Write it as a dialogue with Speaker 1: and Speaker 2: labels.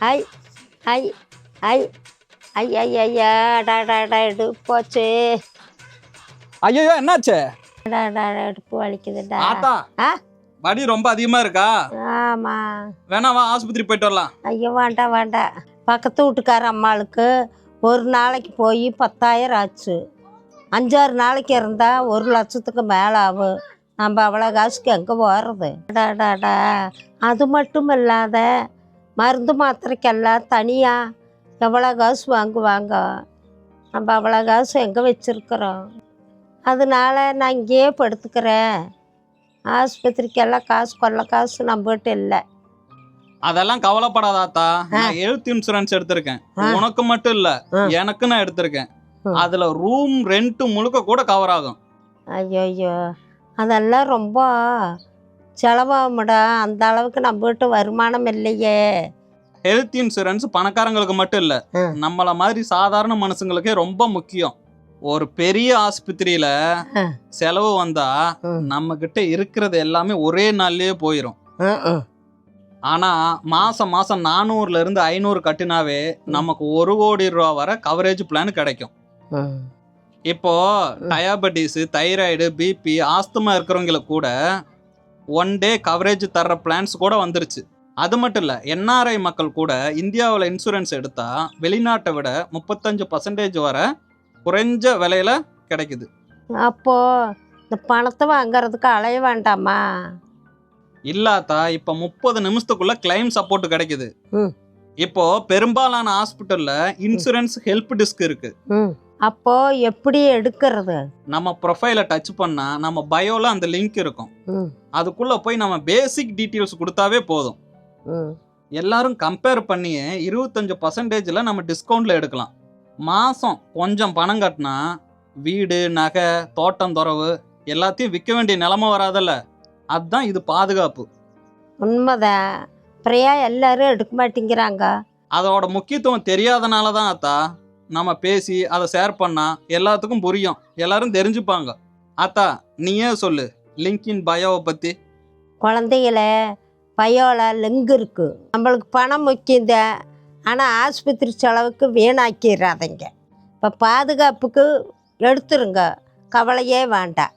Speaker 1: ஐ ஐ ஐ ஐயா டா டா டா இடுப்பு போச்சு.
Speaker 2: ஐயோ என்னாச்சு?
Speaker 1: டா டா டா, இடுப்பு வலிக்குதுடா.
Speaker 2: ஆத்தா
Speaker 1: ஆ?
Speaker 2: வலி ரொம்ப அதிகமா இருக்கா?
Speaker 1: ஆமாம்
Speaker 2: வேணா வா ஆஸ்பத்திரி போயிட்டு வரலாம்.
Speaker 1: ஐயோ வேண்டாம் வேண்டாம் பக்கத்து வீட்டுக்கார அம்மாளுக்கு ஒரு நாளைக்கு போய் பத்தாயிரம் ஆச்சு. அஞ்சாறு நாளைக்கு இருந்தால் ஒரு லட்சத்துக்கு மேலே ஆகும் நம்ம அவ்வளோ காசுக்கு எங்கே போகிறது டாடாடா அது மட்டும் இல்லாத மருந்து மாத்திரைக்கெல்லாம் தனியாக எவ்வளோ காசு வாங்குவாங்க? நம்ம அவ்வளோ காசு எங்கே வச்சுருக்குறோம்? அதனால நான் இங்கேயே படுத்துக்கிறேன். ஆஸ்பத்திரிக்கெல்லாம் காசு கொள்ள காசு நம்மகிட்ட இல்லை.
Speaker 2: அதெல்லாம் கவலைப்படாதாத்தா நான் ஹெல்த் இன்சூரன்ஸ் எடுத்திருக்கேன். உனக்கு மட்டும் இல்ல. எனக்கு நான் எடுத்திருக்கேன். அதுல ரூம் ரெண்ட் முழுக்க கூட கவர் ஆகும்.
Speaker 1: ஐயோ அதெல்லாம் ரொம்ப செலவாகும்டா. அந்த அளவுக்கு நம்மகிட்ட வருமானம் இல்லையே.
Speaker 2: ஹெல்த் இன்சூரன்ஸ் பணக்காரங்களுக்கு மட்டும் இல்ல. நம்மள மாதிரி சாதாரண மனுஷங்களுக்கே ரொம்ப முக்கியம். ஒரு பெரிய ஆஸ்பத்திரியில. செலவு வந்தா. நம்ம கிட்ட இருக்கிறது எல்லாமே ஒரே நாள்லயே போயிடும் ஆனா மாசம் மாசம் நானூறுல இருந்து ஐநூறு கட்டினாவே நமக்கு ஒரு கோடி ரூபா வர கவரேஜ் பிளான் கிடைக்கும். இப்போ டயாபெட்டிஸ் தைராய்டு பிபி ஆஸ்துமா இருக்கிறவங்களுக்கு கூட ஒன் டே கவரேஜ் தர்ற பிளான்ஸ் கூட வந்துருச்சு. அது மட்டும் இல்லை என்ஆர்ஐ மக்கள் கூட இந்தியாவில் இன்சூரன்ஸ் எடுத்தா வெளிநாட்டை விட முப்பத்தஞ்சு பர்சன்டேஜ் வர குறைஞ்ச விலையில கிடைக்குது.
Speaker 1: அப்போ இந்த பணத்தை வாங்குறதுக்கு அலைய வேண்டாமா?
Speaker 2: இல்லாதா இப்போ முப்பது நிமிஷத்துக்குள்ள கிளைம் சப்போர்ட் கிடைக்குது.
Speaker 1: ம்.
Speaker 2: இப்போ பெரும்பாலான ஹாஸ்பிட்டல்ல இன்சூரன்ஸ் ஹெல்ப் டிஸ்க் இருக்கு.
Speaker 1: ம். அப்போ எப்படி எடுக்கிறது?
Speaker 2: நம்ம ப்ரொஃபைலை டச் பண்ணா நம்ம பயோல அந்த லிங்க் இருக்கும். அதுக்குள்ள போய் நம்ம பேசிக் டீட்டெயில்ஸ் கொடுத்தாவே போதும். எல்லாரும் கம்பேர் பண்ணி இருபத்தஞ்சு பர்சன்டேஜில் நம்ம டிஸ்கவுண்ட்ல எடுக்கலாம். மாதம் கொஞ்சம் பணம் கட்டினா வீடு நகை தோட்டம் துறவு எல்லாத்தையும் விற்க வேண்டிய நிலமை வராதல்ல. அதுதான் இது பாதுகாப்பு.
Speaker 1: உண்மைதான் பிரியா எல்லாரும் எடுக்க மாட்டேங்கிறாங்க.
Speaker 2: அதோட முக்கியத்துவம் தெரியாதனால தான் அத்தா. நம்ம பேசி அதை ஷேர் பண்ணால் எல்லாத்துக்கும் புரியும். எல்லாரும் தெரிஞ்சுப்பாங்க. அத்தா நீயே சொல்லு? லிங்கின் பயோவை பற்றி
Speaker 1: குழந்தைகள பயோவில் லிங்க் இருக்குது நம்மளுக்கு பணம் முக்கியம்தான் ஆனால் ஆஸ்பத்திரி செலவுக்கு வீணாக்கிடாதீங்க இப்போ பாதுகாப்புக்கு எடுத்துருங்க. கவலையே வேண்டாம்.